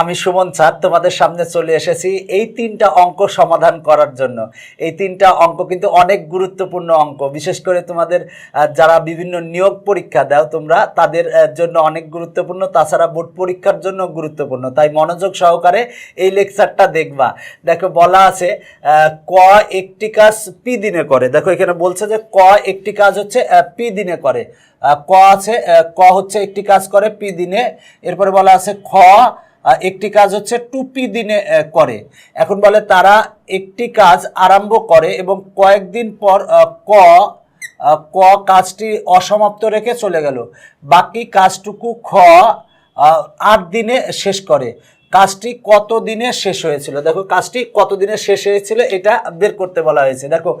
আমি সুমন স্যার, তোমাদের সামনে চলে এসেছি এই তিনটা অঙ্ক সমাধান করার জন্য। এই তিনটা অঙ্ক কিন্তু অনেক গুরুত্বপূর্ণ অঙ্ক। বিশেষ করে তোমাদের যারা বিভিন্ন নিয়োগ পরীক্ষা দাও তোমরা, তাদের জন্য অনেক গুরুত্বপূর্ণ, তাছাড়া বোর্ড পরীক্ষার জন্য গুরুত্বপূর্ণ। তাই মনোযোগ সহকারে এই লেকচারটা দেখবা। দেখো, বলা আছে ক একটি কাজ পি দিনে করে। দেখো, এখানে বলছে যে ক একটি কাজ হচ্ছে পি দিনে করে। ক আছে ক হচ্ছে একটি কাজ করে, পি দিনে। এরপরে বলা আছে, খ একটি কাজ হচ্ছে টুপি দিনে করে। এখন বলে তারা একটি কাজ আরম্ভ করে এবং কয়েকদিন পর ক ক কাজটি অসমাপ্ত রেখে চলে গেল। বাকি কাজটুকু খ আট দিনে শেষ করে। কাজটি কত দিনে শেষ হয়েছিল? দেখো, কাজটি কত দিনে শেষ হয়েছিল এটা বের করতে বলা হয়েছে। দেখো,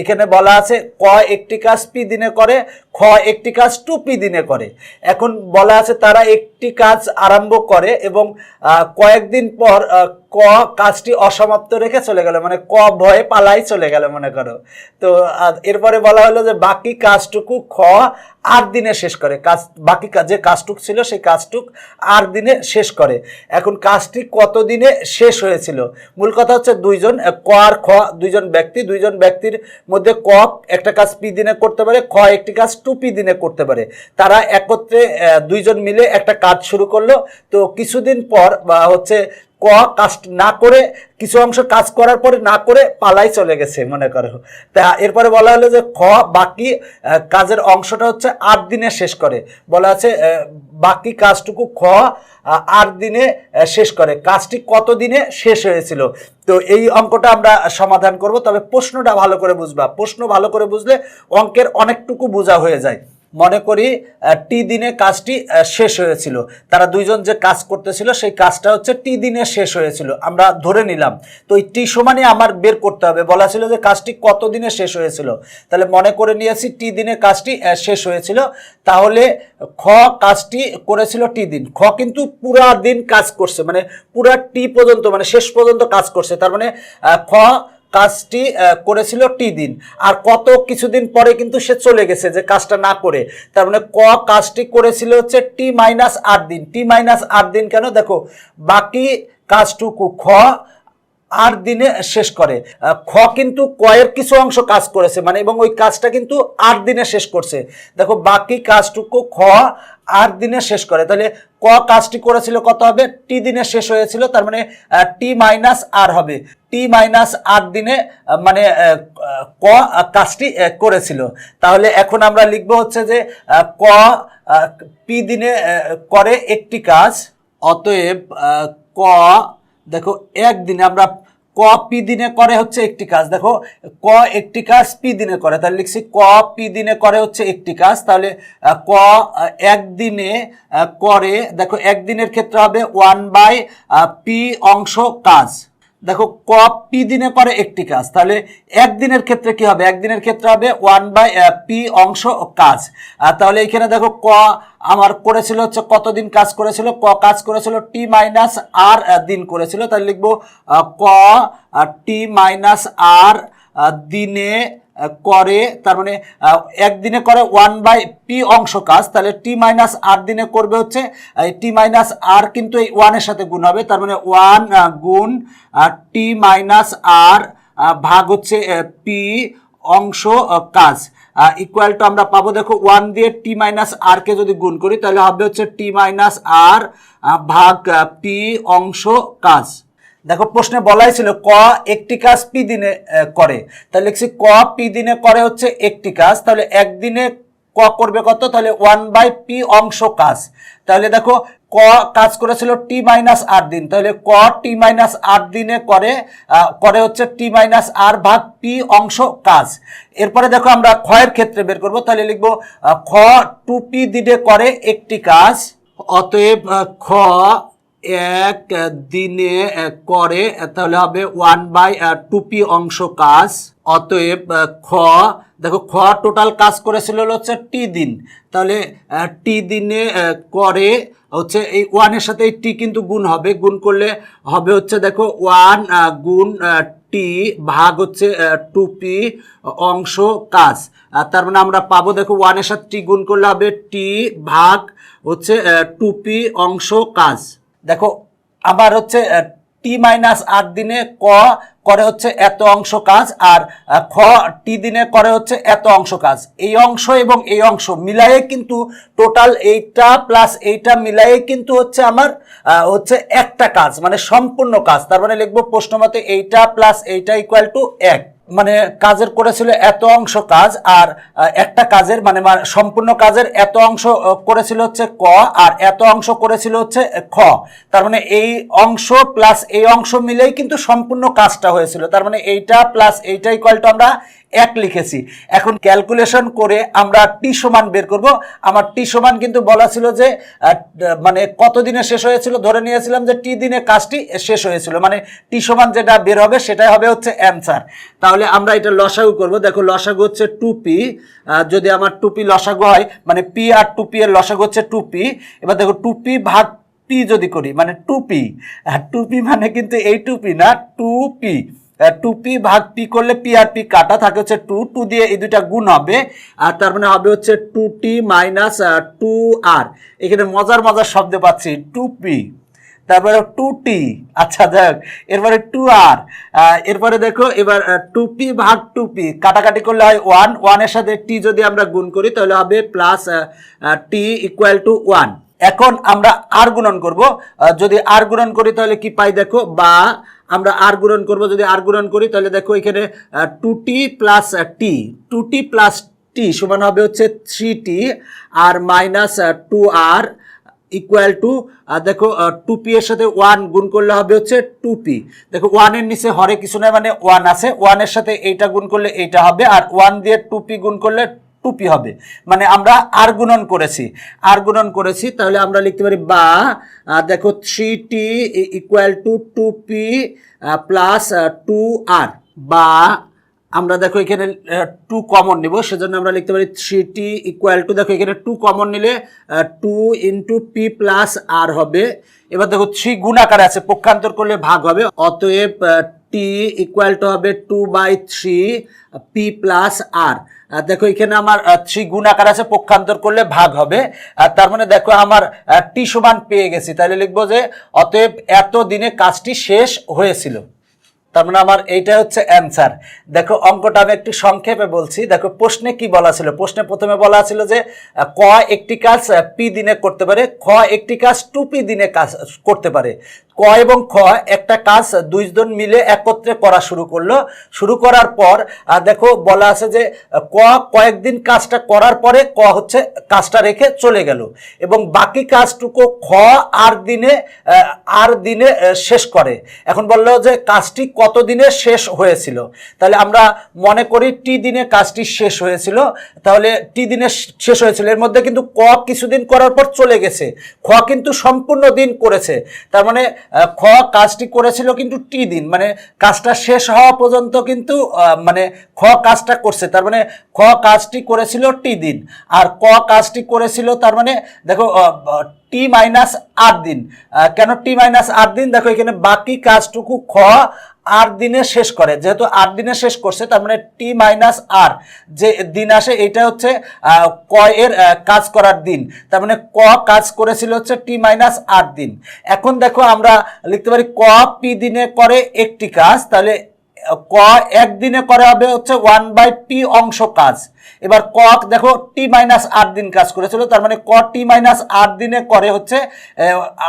এখানে বলা আছে ক একটি কাজ পি দিনে করে, খ একটি কাজ টু পি দিনে করে। এখন বলা আছে তারা একটি কাজ আরম্ভ করে এবং কয়েকদিন পর ক কাজটি অসমাপ্ত রেখে চলে গেল মানে ক ভয়ে পালাই চলে গেল, মনে করো। তো এরপরে বলা হলো যে বাকি কাজটুকু খ আট দিনে শেষ করে। কাজ, বাকি যে কাজটুক ছিল সেই কাজটুক আট দিনে শেষ করে। এখন কাজটি কত দিনে শেষ হয়েছিল? মূল কথা হচ্ছে দুইজন ক আর খ, দুইজন ব্যক্তি, দুইজন ব্যক্তির মধ্যে ক একটা কাজ পি দিনে করতে পারে, খ একটি কাজ টু পি দিনে করতে পারে। তারা একত্রে দুইজন মিলে একটা কাজ শুরু করল। তো কিছুদিন পর হচ্ছে ক কাজ না করে, কিছু অংশ কাজ করার পরে না করে পালাই চলে গেছে, মনে করো। তা এরপরে বলা হলো যে খ বাকি কাজের অংশটা হচ্ছে আট দিনে শেষ করে। বলা আছে বাকি কাজটুকু খ আট দিনে শেষ করে। কাজটি কত দিনে শেষ হয়েছিল? তো এই অঙ্কটা আমরা সমাধান করব। তবে প্রশ্নটা ভালো করে বুঝবা। প্রশ্ন ভালো করে বুঝলে অঙ্কের অনেকটুকু বোঝা হয়ে যায়। মনে করি টি দিনে কাজটি শেষ হয়েছিল। তারা দুইজন যে কাজ করতেছিল, সেই কাজটা হচ্ছে টি দিনে শেষ হয়েছিল। আমরা ধরে নিলাম। তো এই টি সমানে আমার বের করতে হবে। বলা ছিল যে কাজটি কত দিনে শেষ হয়েছিল। তাহলে মনে করে নিয়েছি, টি দিনে কাজটি শেষ হয়েছিল। তাহলে খ কাজটি করেছিল টি দিন। খ কিন্তু পুরা দিন কাজ করছে। মানে পুরা টি পর্যন্ত মানে শেষ পর্যন্ত কাজ করছে। তার মানে খ কাজটি করেছিল টি দিন আর কত কিছুদিন পরে কিন্তু সে চলে গেছে যে কাজটা না করে। তার মানে ক কাজটি করেছিল হচ্ছে টি মাইনাস আট দিন। টি মাইনাস আট দিন কেন? দেখো, বাকি কাজটুকু খ আট দিনে শেষ করে। খ কিন্তু কয়ের কিছু অংশ কাজ করেছে মানে এবং ওই কাজটা কিন্তু আট দিনে শেষ করছে। দেখো, বাকি কাজটুকু খ আট দিনে শেষ করে। তাহলে ক কাজটি করেছিল কত হবে? টি দিনে শেষ হয়েছিল, তার মানে টি মাইনাস আর হবে। টি মাইনাস আট দিনে মানে ক কাজটি করেছিল। তাহলে এখন আমরা লিখব হচ্ছে যে ক পি দিনে করে একটি কাজ, অতএব ক, দেখো একদিনে আমরা ক, পি দিনে করে হচ্ছে একটি কাজ। দেখো, ক একটি কাজ, পি দিনে করে। তাহলে লিখছি ক, পি দিনে করে হচ্ছে একটি কাজ। তাহলে ক একদিনে করে, দেখো একদিনের ক্ষেত্রে হবে ওয়ান বাই পি অংশ কাজ। দেখো ক পি দিনে করে একটি কাজ। তাহলে একদিনের ক্ষেত্রে কি হবে? একদিনের ক্ষেত্রে হবে ওয়ান বাই পি অংশ কাজ। তাহলে এখানে দেখো, ক আমার করেছিল হচ্ছে কতদিন কাজ করেছিল? ক কাজ করেছিল টি মাইনাস আর দিন করেছিল। তাহলে লিখব ক টি মাইনাস আর দিনে করে, তার মানে একদিনে করে ওয়ান বাই পি অংশ কাজ, তাহলে টি মাইনাস আর দিনে করবে হচ্ছে টি মাইনাস আর কিন্তু এই ওয়ানের সাথে গুণ হবে, তার মানে ওয়ান গুণ টি মাইনাস আর ভাগ হচ্ছে পি অংশ কাজ। ইকুয়াল টু আমরা পাবো, দেখো ওয়ান দিয়ে টি মাইনাস আর কে যদি গুণ করি, তাহলে হবে হচ্ছে টি মাইনাস আর ভাগ পি অংশ কাজ। দেখো, প্রশ্নে বলাই ছিল ক একটি কাজ পি দিনে করে। তাহলে লিখছি ক পি দিনে করে হচ্ছে একটি কাজ। তাহলে একদিনে ক করবে কত? তাহলে ওয়ান বাই পি অংশ কাজ। তাহলে দেখো, ক কাজ করেছিল টি মাইনাস আট দিন। তাহলে ক টি মাইনাস আট দিনে করে করে হচ্ছে টি মাইনাস আর ভাগ পি অংশ কাজ। এরপরে দেখো আমরা ক্ষয়ের ক্ষেত্রে বের করব। তাহলে লিখব খ টু পি দিনে করে একটি কাজ। অতএব খ এক দিনে করে, তাহলে হবে ওয়ান বাই টুপি অংশ কাজ, অতএব খ, দেখো খ টোটাল কাজ করেছিল হচ্ছে টি দিন। তাহলে টি দিনে করে হচ্ছে এই ওয়ানের সাথে এই টি কিন্তু গুণ হবে। গুণ করলে হবে হচ্ছে দেখো ওয়ান গুণ টি ভাগ হচ্ছে টুপি অংশ কাজ। তার মানে আমরা পাবো দেখো ওয়ানের সাথে টি গুণ করলে হবে টি ভাগ হচ্ছে টুপি অংশ কাজ। দেখো আমার হচ্ছে টি মাইনাস আট দিনে ক করে হচ্ছে এত অংশ কাজ, আর খ টি দিনে করে হচ্ছে এত অংশ কাজ। এই অংশ এবং এই অংশ মিলায়ে কিন্তু টোটাল এইটা প্লাস এইটা মিলায়ে কিন্তু হচ্ছে আমার হচ্ছে একটা কাজ মানে সম্পূর্ণ কাজ। তার মানে লিখব প্রশ্ন মতে এইটা প্লাস এইটা ইকুয়াল টু এক। মানে কাজের করেছিল এত অংশ কাজ আর একটা কাজের মানে সম্পূর্ণ কাজের এত অংশ করেছিল হচ্ছে ক আর এত অংশ করেছিল হচ্ছে খ। তার মানে এই অংশ প্লাস এই অংশ মিলেই কিন্তু সম্পূর্ণ কাজটা হয়েছিল। তার মানে এইটা প্লাস এইটা ইকুয়াল টু আমরা এক লিখেছি। এখন ক্যালকুলেশন করে আমরা টি সমান বের করব। আমার টি সমান কিন্তু বলা ছিল যে মানে কত দিনে শেষ হয়েছিল? ধরে নিয়েছিলাম যে টি দিনে কাজটি শেষ হয়েছিল। মানে টি সমান যেটা বের হবে সেটাই হবে হচ্ছে অ্যান্সার তাহলে আমরা এটা লসাগু করব। দেখো, লসাগু হচ্ছে টু পি যদি আমার টু পি লসাগু হয় মানে পি আর টু পি এর লসাগু হচ্ছে টু পি এবার দেখো টু পি ভাগ পি যদি করি মানে টু পি টু পি মানে কিন্তু এই টু পি না টু পি টু পি ভাগ পি করলে পি আর পি কাটা থাকে হচ্ছে টু টু দিয়ে এই দুইটা গুণ হবে। আর তার মানে হবে হচ্ছে two T minus two R. এখানে মজার মজার শব্দ পাচ্ছি টু পি তারপরে টু টি আচ্ছা দেখ, এরপরে টু আর। এরপরে দেখো, এবার টু পি ভাগ টু পি কাটাকাটি করলে হয় ওয়ান ওয়ানের সাথে টি যদি আমরা গুণ করি, তাহলে হবে plus T equal to one এখন আমরা আর গুণন করব। যদি আর গুণন করি তাহলে কি পাই দেখো? বা আমরা আর গুণন করব, যদি আর গুণন করি তাহলে দেখো এখানে two T plus T two T plus T সমান হবে হচ্ছে three T R minus two R equal to দেখো টু পি এর সাথে ওয়ান গুণ করলে হবে হচ্ছে টু পি দেখো ওয়ানের নিচে হরে কিছু নয় মানে ওয়ান আছে। ওয়ানের সাথে এইটা গুণ করলে এইটা হবে। আর ওয়ান দিয়ে টু পি গুণ করলে টুপি হবে। মানে আমরা আর গুণন করেছি। আর করেছি, তাহলে আমরা লিখতে পারি বা দেখো three T equal to two P plus two R বা, আমরা দেখো এখানে টু কমন নিব, সেজন্য আমরা লিখতে পারি থ্রি টি ইকুয়াল টু দেখো এখানে টু কমন নিলে two into P plus R হবে। এবার দেখো থ্রি গুণাকার আছে, পক্ষান্তর করলে ভাগ হবে, অতএব টি ইকুয়াল টু হবে two by three P plus R দেখো এখানে আমার থ্রি গুণ আকার আছে, পক্ষান্তর করলে ভাগ হবে। আর তার মানে দেখো আমার টি সমান পেয়ে গেছি। তাহলে লিখব যে, অতএব এত দিনে কাজটি শেষ হয়েছিল। তার মানে আমার এইটা হচ্ছে অ্যান্সার দেখো, অঙ্কটা আমি একটু সংক্ষেপে বলছি। দেখো, প্রশ্নে কি বলা ছিল? প্রশ্নে প্রথমে বলা ছিল যে ক একটি কাজ পি দিনে করতে পারে, খ একটি কাজ, টু পি দিনে কাজ, করতে পারে। ক এবং খ একটা কাজ, দুইজন মিলে একত্রে করা শুরু করল। শুরু করার পর দেখো, বলা আছে যে, ক কয়েকদিন কাজটা করার পরে ক হচ্ছে কাজটা রেখে চলে গেল। এবং বাকি কাজটুকু খ আর দিনে আর দিনে শেষ করে। এখন বলল যে, কাজটি কত দিনে শেষ হয়েছিল? তাহলে আমরা মনে করি টি দিনে কাজটি শেষ হয়েছিল। তাহলে টি দিনে শেষ হয়েছিল। এর মধ্যে কিন্তু ক কিছুদিন করার পর চলে গেছে। খ কিন্তু সম্পূর্ণ দিন করেছে। তার মানে খ কাজটি করেছিল কিন্তু টি দিন। মানে কাজটা শেষ হওয়া পর্যন্ত কিন্তু মানে খ কাজটা করছে। তার মানে খ কাজটি করেছিল টি দিন। আর ক কাজটি করেছিল তার মানে দেখো টি মাইনাস আট দিন। কেন টি মাইনাস আট দিন? দেখো, এখানে বাকি কাজটুকু খ আট দিনে শেষ করে। যেহেতু আট দিনে শেষ করছে, তার মানে টি মাইনাস আর যে দিন আসে এটা হচ্ছে ক এর কাজ করার দিন। তার মানে ক কাজ করেছিল হচ্ছে টি মাইনাস আট দিন। এখন দেখো আমরা লিখতে পারি, ক পি দিনে করে একটি কাজ, তাহলে ক একদিনে করে হবে হচ্ছে ওয়ান বাই পি অংশ কাজ। এবার ক, দেখো টি মাইনাস আট দিন কাজ করেছিল, তার মানে ক টি মাইনাস আট দিনে করে হচ্ছে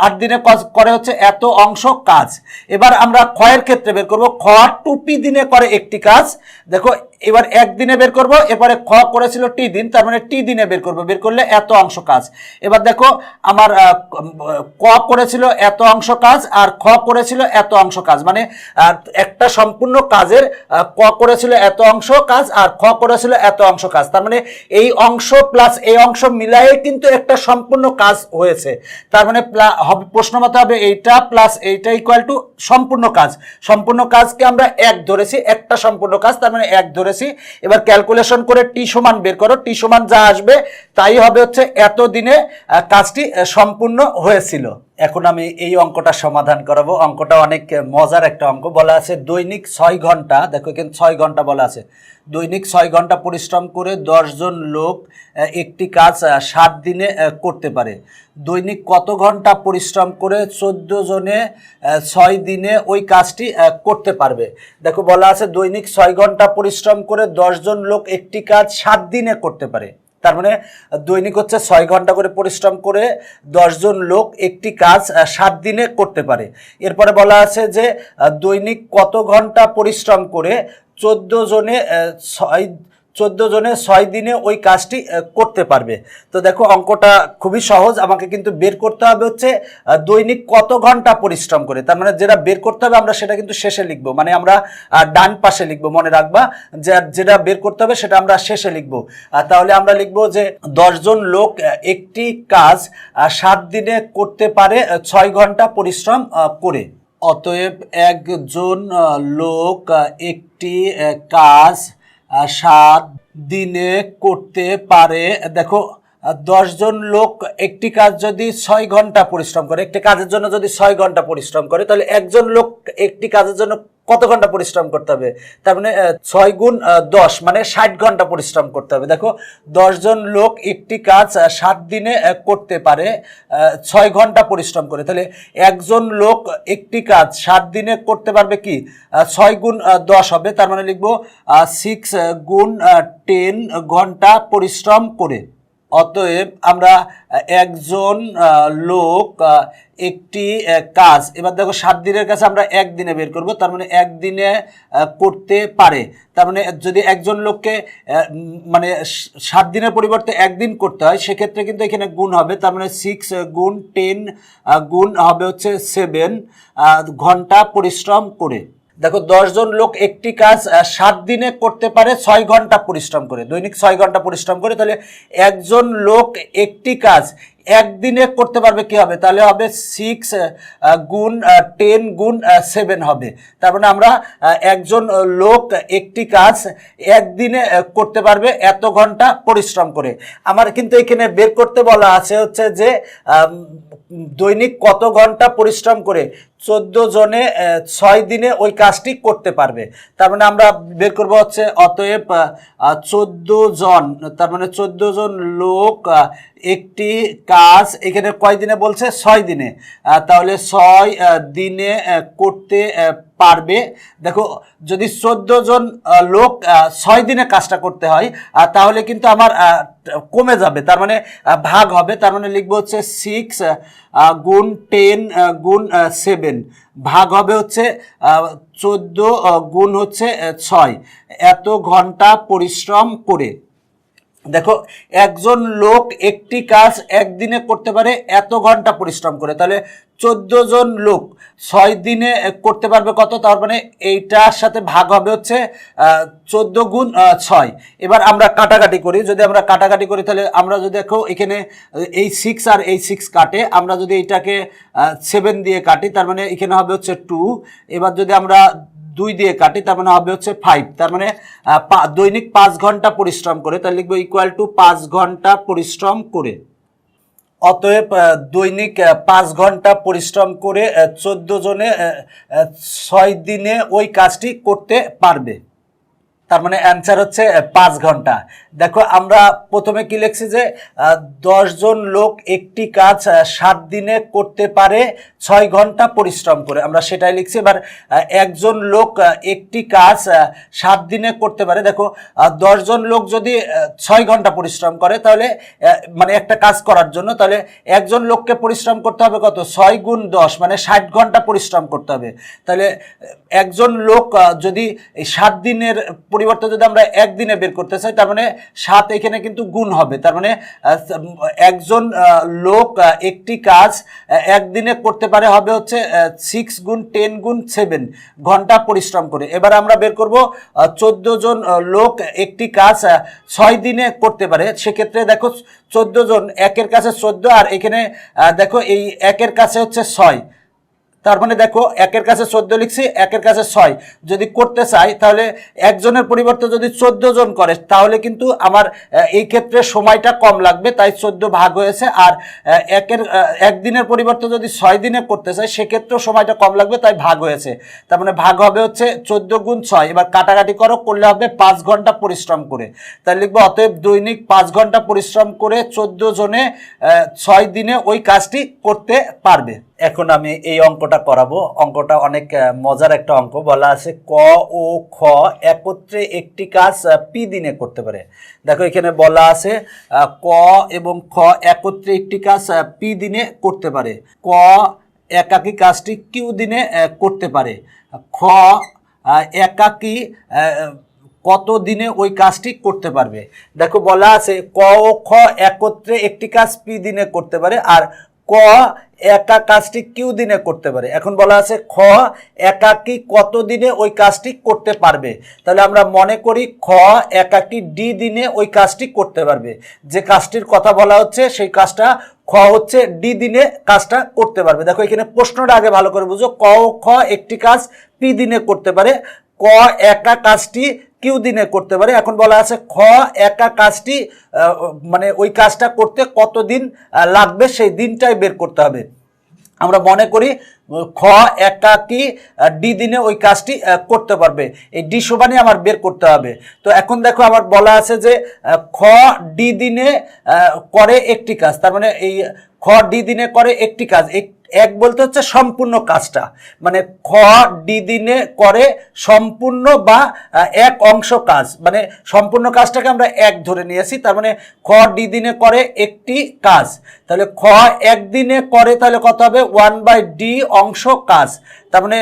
আট দিনে করে হচ্ছে এত অংশ কাজ। এবার আমরা ক্ষয়ের ক্ষেত্রে বের করব, খ টুপি দিনে করে একটি কাজ। দেখো, এবার একদিনে বের করব এবারে খ করেছিল টি দিন, তার মানে টি দিনে বের করব, বের করলে এত অংশ কাজ। এবার দেখো, আমার ক করেছিল এত অংশ কাজ, আর খ করেছিল এত অংশ কাজ মানে একটা সম্পূর্ণ কাজের ক করেছিল এত অংশ কাজ, আর খ করেছিল এত অংশ কাজ। তার মানে এই অংশ প্লাস এই অংশ মিলাই কিন্তু একটা সম্পূর্ণ কাজ হয়েছে। তার মানে হবে প্রশ্ন মতো হবে এইটা প্লাস এইটা ইকুয়াল টু সম্পূর্ণ কাজ। সম্পূর্ণ কাজকে আমরা এক ধরেছি, একটা সম্পূর্ণ কাজ, তার মানে এক ধরেছি। এবার ক্যালকুলেশন করে টি সমান বের করো টি সমান যা আসবে, তাই হবে হচ্ছে এত দিনে কাজটি সম্পূর্ণ হয়েছিল। এখন আমি এই অঙ্কটা সমাধান করাবো। অঙ্কটা অনেক মজার একটা অঙ্ক। বলা আছে দৈনিক ছয় ঘণ্টা, দেখো এখানে ছয় ঘণ্টা বলা আছে। দৈনিক ছয় ঘণ্টা পরিশ্রম করে দশজন লোক একটি কাজ সাত দিনে করতে পারে। দৈনিক কত ঘণ্টা পরিশ্রম করে চোদ্দ জনে ছয় দিনে ওই কাজটি করতে পারবে। দেখো, বলা আছে দৈনিক ছয় ঘণ্টা পরিশ্রম করে দশজন লোক একটি কাজ সাত দিনে করতে পারে। তার মানে দৈনিক হচ্ছে ছয় ঘণ্টা করে পরিশ্রম করে দশজন লোক একটি কাজ সাত দিনে করতে পারে। এরপরে বলা আছে যে দৈনিক কত ঘণ্টা পরিশ্রম করে চোদ্দ জনে ছয় চোদ্দ জনে ছয় দিনে ওই কাজটি করতে পারবে। তো দেখো, অঙ্কটা খুবই সহজ। আমাকে কিন্তু বের করতে হবে হচ্ছে দৈনিক কত ঘণ্টা পরিশ্রম করে। তার মানে যেটা বের করতে হবে, আমরা সেটা কিন্তু শেষে লিখব। মানে আমরা ডান পাশে লিখব, মনে রাখবা। যে, যেটা বের করতে হবে, সেটা আমরা শেষে লিখব। তাহলে আমরা লিখব যে দশজন লোক একটি কাজ সাত দিনে করতে পারে ছয় ঘণ্টা পরিশ্রম করে। অতএব একজন লোক একটি কাজ সাত দিনে করতে পারে। দেখো দশজন লোক একটি কাজ যদি ছয় ঘণ্টা পরিশ্রম করে, একটি কাজের জন্য যদি ছয় ঘণ্টা পরিশ্রম করে, তাহলে একজন লোক একটি কাজের জন্য কত ঘণ্টা পরিশ্রম করতে হবে? তার মানে ছয় গুণ দশ মানে ষাট ঘণ্টা পরিশ্রম করতে হবে। দেখো দশজন লোক একটি কাজ সাত দিনে করতে পারে ছয় ঘণ্টা পরিশ্রম করে। তাহলে একজন লোক একটি কাজ সাত দিনে করতে পারবে কি? ছয় গুণ দশ হবে। তার মানে লিখব সিক্স গুণ টেন ঘণ্টা পরিশ্রম করে। অতএব আমরা একজন লোক একটি কাজ, এবার দেখো সাত দিনের কাছে আমরা একদিনে বের করব, তার মানে একদিনে করতে পারে। তার মানে যদি একজন লোককে মানে সাত দিনের পরিবর্তে একদিন করতে হয়, সেক্ষেত্রে কিন্তু এখানে গুণ হবে, তার মানে সিক্স গুণ টেন গুণ হবে হচ্ছে সেভেন ঘণ্টা পরিশ্রম করে। দেখো, দশজন লোক একটি কাজ সাত দিনে করতে পারে ছয় ঘণ্টা পরিশ্রম করে। দৈনিক ছয় ঘণ্টা পরিশ্রম করে, তাহলে একজন লোক একটি কাজ, একদিনে করতে পারবে কি হবে? তাহলে হবে সিক্স গুণ টেন গুণ সেভেন হবে। তার মানে আমরা একজন লোক একটি কাজ, একদিনে করতে পারবে এত ঘণ্টা পরিশ্রম করে। আমার কিন্তু এখানে বের করতে বলা আছে হচ্ছে যে দৈনিক কত ঘণ্টা পরিশ্রম করে? চোদ্দ জনে ছয় দিনে ওই কাজটি করতে পারবে। তার মানে আমরা বের করব হচ্ছে অতএব চোদ্দ জন, তার মানে চোদ্দ জন লোক একটি কাজ এখানে কয় দিনে বলছে? ছয় দিনে। তাহলে ছয় দিনে করতে পারবে। দেখো, যদি চোদ্দ জন লোক ছয় দিনে কাজটা করতে হয় তাহলে কিন্তু আমার কমে যাবে। তার মানে ভাগ হবে। তার মানে লিখব হচ্ছে সিক্স গুণ টেন গুণ সেভেন ভাগ হবে হচ্ছে চোদ্দ গুণ হচ্ছে ছয়। এত ঘণ্টা পরিশ্রম করে দেখো, একজন লোক একটি কাজ একদিনে করতে পারে এত ঘণ্টা পরিশ্রম করে। তাহলে চোদ্দ জন লোক ছয় দিনে করতে পারবে কত? তার মানে এইটার সাথে ভাগ হবে হচ্ছে চোদ্দ গুণ ছয়। এবার আমরা কাটাকাটি করি। যদি আমরা কাটাকাটি করি, তাহলে আমরা যদি দেখো, এখানে এই সিক্স আর এই সিক্স কাটে। আমরা যদি এইটাকে সেভেন দিয়ে কাটি, তার মানে এখানে হবে হচ্ছে টু এবার যদি আমরা দুই দিয়ে কাটি, তার মানে হবে হচ্ছে ফাইভ তার মানে দৈনিক পাঁচ ঘণ্টা পরিশ্রম করে, তাহলে লিখব ইকুয়াল টু পাঁচ ঘণ্টা পরিশ্রম করে। অতএব দৈনিক পাঁচ ঘণ্টা পরিশ্রম করে চোদ্দ জনে ছয় দিনে ওই কাজটি করতে পারবে। তার মানে অ্যান্সার হচ্ছে পাঁচ ঘণ্টা। দেখো, আমরা প্রথমে কি লিখছি যে দশ জন লোক একটি কাজ সাত দিনে করতে পারে, ছয় ঘণ্টা পরিশ্রম করে। আমরা সেটাই লিখছি, এবার একজন লোক একটি কাজ সাত দিনে করতে পারে। দেখো দশ জন লোক যদি ছয় ঘণ্টা পরিশ্রম করে, তাহলে মানে একটা কাজ করার জন্য, তাহলে একজন লোককে পরিশ্রম করতে হবে কত? ছয় গুণ দশ মানে ষাট ঘণ্টা পরিশ্রম করতে হবে। তাহলে একজন লোক যদি সাত দিনের পরিবর্তে যদি আমরা একদিনে বের করতে চাই, তার মানে সাত এখানে কিন্তু গুণ হবে। তার মানে একজন লোক একটি কাজ একদিনে করতে পারে হবে হচ্ছে সিক্স গুণ টেন গুণ সেভেন ঘণ্টা পরিশ্রম করে। এবার আমরা বের করব চোদ্দ জন লোক, একটি কাজ ছয় দিনে করতে পারে। সেক্ষেত্রে দেখো, চোদ্দ জন, একের কাছে চোদ্দ, আর এখানে দেখো এই একের কাছে হচ্ছে ছয়। তার মানে দেখো, একের কাছে চোদ্দ লিখছি, একের কাছে ছয়। যদি করতে চাই, তাহলে একজনের পরিবর্তে যদি চোদ্দ জন করে, তাহলে কিন্তু আমার এই ক্ষেত্রে সময়টা কম লাগবে, তাই চোদ্দ ভাগ হয়েছে। আর একের একদিনের পরিবর্তে যদি ছয় দিনে করতে চাই, সেক্ষেত্রেও সময়টা কম লাগবে, তাই ভাগ হয়েছে। তার মানে ভাগ হবে হচ্ছে চোদ্দ গুণ ছয়। এবার কাটাকাটি করো, করলে হবে পাঁচ ঘণ্টা পরিশ্রম করে। তাই লিখব, অতএব দৈনিক পাঁচ ঘণ্টা পরিশ্রম করে চোদ্দ জনে ছয় দিনে ওই কাজটি করতে পারবে। এখন আমি এই অঙ্কটা করাবো। অঙ্কটা অনেক মজার একটা অঙ্ক। বলা আছে ক ও খ একত্রে একটি কাজ পি দিনে করতে পারে। দেখো এখানে বলা আছে ক এবং খ একত্রে একটি কাজ পি দিনে করতে পারে। ক একাকী কাজটি কিউ দিনে করতে পারে। খ একাকী কত দিনে ওই কাজটি করতে পারবে। দেখো বলা আছে, ক ও খ একত্রে একটি কাজ, পি দিনে করতে পারে। আর ক একা কাজটি কিউ দিনে করতে পারে? এখন বলা আছে খ একাকী কত দিনে ওই কাজটি করতে পারবে? তাহলে আমরা মনে করি খ একাকী ডি দিনে ওই কাজটি করতে পারবে। যে কাজটির কথা বলা হচ্ছে, সেই কাজটা খ হচ্ছে ডি দিনে কাজটা করতে পারবে। দেখো এখানে প্রশ্নটা আগে ভালো করে বুঝো। ক ও খ একটি কাজ পি দিনে করতে পারে। ক একা কাজটি কিউ দিনে করতে পারে। এখন বলা আছে খ, একা কাজটি মানে ওই কাজটা করতে কতদিন লাগবে সেই দিনটাই বের করতে হবে। আমরা মনে করি, খ, একা কি ডি দিনে ওই কাজটি করতে পারবে। এই ডি সমানই আমার বের করতে হবে। তো এখন দেখো আমার বলা আছে যে খ, ডি দিনে করে একটি কাজ। তার মানে এই খ, ডি দিনে করে একটি কাজ। এক বলতে হচ্ছে সম্পূর্ণ কাজটা। মানে খ, ডি দিনে করে সম্পূর্ণ বা এক অংশ কাজ। মানে সম্পূর্ণ কাজটাকে আমরা এক ধরে নিয়েছি, তার মানে খ, ডি দিনে করে একটি কাজ। তাহলে খ একদিনে করে তাহলে কত হবে? ওয়ান বাই ডি অংশ কাজ। তার মানে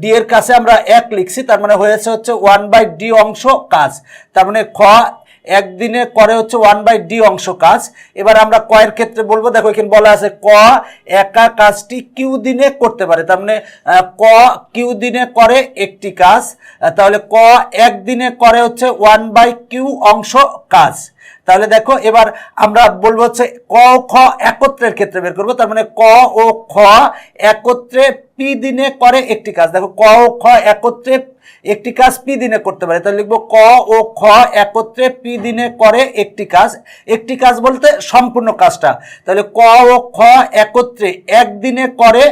ডি এর কাছে আমরা এক লিখছি, তার মানে হয়েছে হচ্ছে ওয়ান বাই ডি অংশ কাজ। তার মানে খ একদিনে করে হচ্ছে ওয়ান বাই ডি অংশ কাজ। এবার আমরা কয়ের ক্ষেত্রে বলব, দেখো এখানে বলা আছে ক একা কাজটি কিউ দিনে করতে পারে। তার মানে ক কিউ দিনে করে একটি কাজ। তাহলে ক একদিনে করে হচ্ছে ওয়ান বাই কিউ অংশ কাজ। তাহলে দেখো, এবার আমরা বলব হচ্ছে ক, খ একত্রের ক্ষেত্রে বের করব। তার মানে ক ও খ একত্রে পি দিনে করে একটি কাজ। দেখো, ক ও খ একত্রে একটি কাজ পি দিনে করতে পারে। তাহলে লিখব ক ও খ একত্রে পি দিনে করে একটি কাজ। একটি কাজ বলতে সম্পূর্ণ কাজটা। তাহলে ক ও খ একত্রে একদিনে করে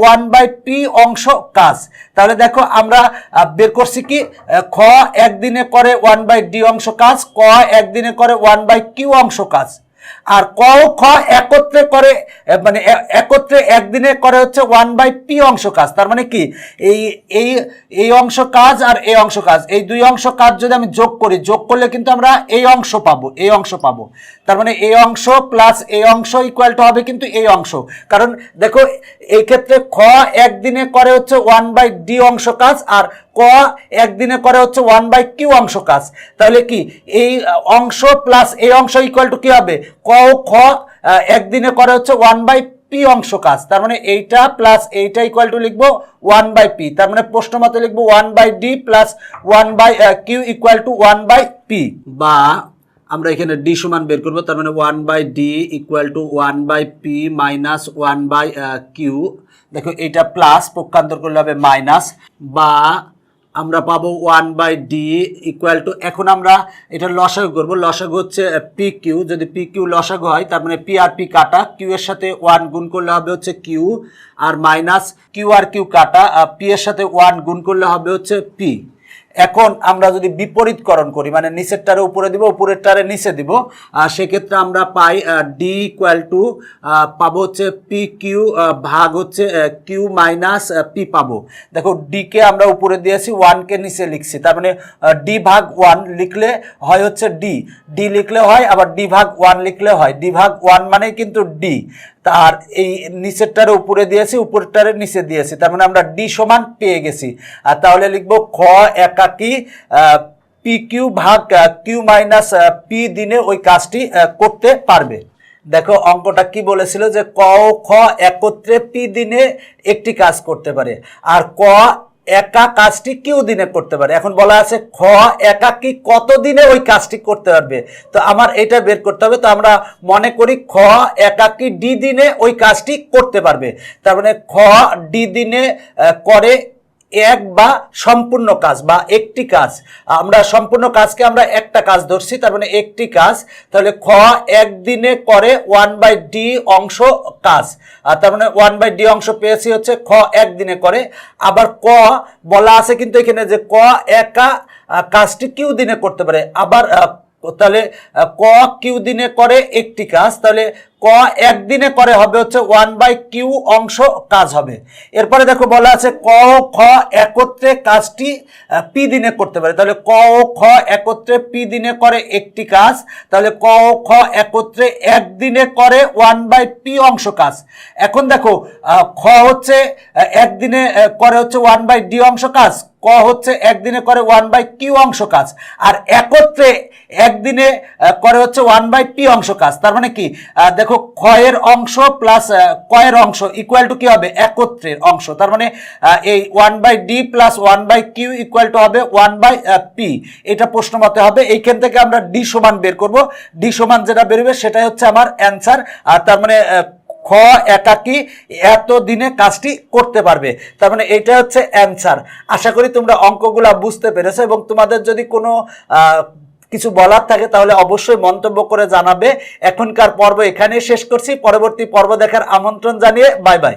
ওয়ান বাই পি অংশ কাজ। তাহলে দেখো, আমরা বের করছি কি? খ একদিনে করে ওয়ান বাই ডি অংশ কাজ, ক একদিনে করে ওয়ান বাই কিউ অংশ কাজ। আর ক খ একত্রে করে মানে একত্রে একদিনে করে হচ্ছে ওয়ান বাই পি অংশ কাজ। তার মানে কি? এই এই এই অংশ কাজ আর এই অংশ কাজ। এই দুই অংশ কাজ যদি আমি যোগ করি, যোগ করলে কিন্তু আমরা এই অংশ পাবো, এই অংশ পাবো। তার মানে এই অংশ প্লাস এই অংশ ইকুয়াল টু হবে কিন্তু এই অংশ। কারণ দেখো, এই ক্ষেত্রে খ একদিনে করে হচ্ছে ওয়ান বাই ডি অংশ কাজ আর ক একদিনে করে হচ্ছে ওয়ান বাই কিউ অংশ কাজ। তাহলে কি? এই অংশ প্লাস এই অংশ ইকুয়াল টু কি হবে? ক ও খ একদিনে করে হচ্ছে ওয়ান বাই পি অংশ কাজ। তার মানে এইটা প্লাস এইটা ইকুয়াল টু লিখব ওয়ান বাই পি তার মানে প্রশ্ন মতে লিখব one by D plus one by Q equal to one by P বা আমরা এখানে ডি সমান বের করব, তার মানে one by D equal to one by P minus one by Q দেখো এটা প্লাস পক্ষান্তর করলে হবে মাইনাস বা আমরা পাবো one by D equal to এখন আমরা এটা লসাগু করব। লসাগু হচ্ছে পি কিউ যদি পি কিউ লসাগু হয়, তার মানে পি আর পি কাটা। কিউ এর সাথে ওয়ান গুণ করলে হবে হচ্ছে কিউ আর মাইনাস কিউ আর কিউ কাটা। পি এর সাথে ওয়ান গুণ করলে হবে হচ্ছে পি এখন আমরা যদি বিপরীতকরণ করি মানে নিচের টারে উপরে দিব উপরের টারে নিচে দিব সেক্ষেত্রে আমরা পাই ডি ইকুয়াল টু পাবো হচ্ছে পি কিউ ভাগ হচ্ছে কিউ মাইনাস পি পাবো। দেখো ডি কে আমরা উপরে দিয়েছি ওয়ানকে নিচে লিখছি। তার মানে ডি ভাগ ওয়ান লিখলে হয় হচ্ছে ডি ডি লিখলে হয়, আবার ডি ভাগ ওয়ান লিখলে হয়। ডি ভাগ ওয়ান মানে কিন্তু ডি তার এই নিচেরটারে উপরে দিয়েছি, উপরটারে নিচে দিয়েছি। তার মানে আমরা ডি সমান পেয়ে গেছি। আর তাহলে লিখব খ একাকি পি কিউ ভাগ কিউ মাইনাস পি দিনে ওই কাজটি করতে পারবে। দেখো, অঙ্কটা কি বলেছিল যে ক ও খ একত্রে পি দিনে একটি কাজ করতে পারে। আর ক একা কাজটি কেউ দিনে করতে পারে? এখন বলা আছে খ, একা কি কত দিনে ওই কাজটি করতে পারবে? তো আমার এটা বের করতে হবে। তো আমরা মনে করি খ, একা কি ডি দিনে ওই কাজটি করতে পারবে? তার মানে খ ডি দিনে করে এক বা সম্পূর্ণ কাজ বা একটি কাজ। আমরা সম্পূর্ণ কাজকে আমরা একটা কাজ ধরছি, তার মানে একটি কাজ। তাহলে খ একদিনে করে ওয়ান বাই ডি অংশ কাজ। আর তার মানে ওয়ান বাই ডি অংশ পেয়েছি হচ্ছে খ একদিনে করে। আবার ক বলা আছে কিন্তু এখানে যে ক একা কাজটি কিউ দিনে করতে পারে। আবার তাহলে ক কিউ দিনে করে একটি কাজ, তাহলে ক একদিনে করে হবে হচ্ছে ওয়ান বাই কিউ অংশ কাজ হবে। এরপরে দেখো বলা আছে ক ও খ একত্রে কাজটি পি দিনে করতে পারে। তাহলে ক ও খ একত্রে পি দিনে করে একটি কাজ, তাহলে ক ও খ একত্রে একদিনে করে ওয়ান বাই পি অংশ কাজ। এখন দেখো খ হচ্ছে একদিনে করে হচ্ছে ওয়ান বাই ডি অংশ কাজ। ক হচ্ছে একদিনে করে ওয়ান বাই কিউ অংশ কাজ, আর একত্রে একদিনে করে হচ্ছে ওয়ান বাই পি অংশ কাজ। তার মানে কি? দেখো ক্ষয়ের অংশ প্লাস কয়ের অংশ ইকুয়াল টু কি হবে? একত্রের অংশ। তার মানে এই one by D plus one by Q equal to হবে ওয়ান বাই পি এটা প্রশ্ন মতে হবে। এইখান থেকে আমরা ডি সমান বের করব। ডি সমান যেটা বেরোবে, সেটাই হচ্ছে আমার অ্যান্সার আর তার মানে খ একাকি এত দিনে কাজটি করতে পারবে? তার মানে এটা হচ্ছে অ্যান্সার আশা করি তোমরা অঙ্কগুলা বুঝতে পেরেছ এবং তোমাদের যদি কোনো কিছু বলার থাকে তাহলে অবশ্যই মন্তব্য করে জানাবে। এখনকার পর্ব এখানেই শেষ করছি। পরবর্তী পর্ব দেখার আমন্ত্রণ জানিয়ে বাই বাই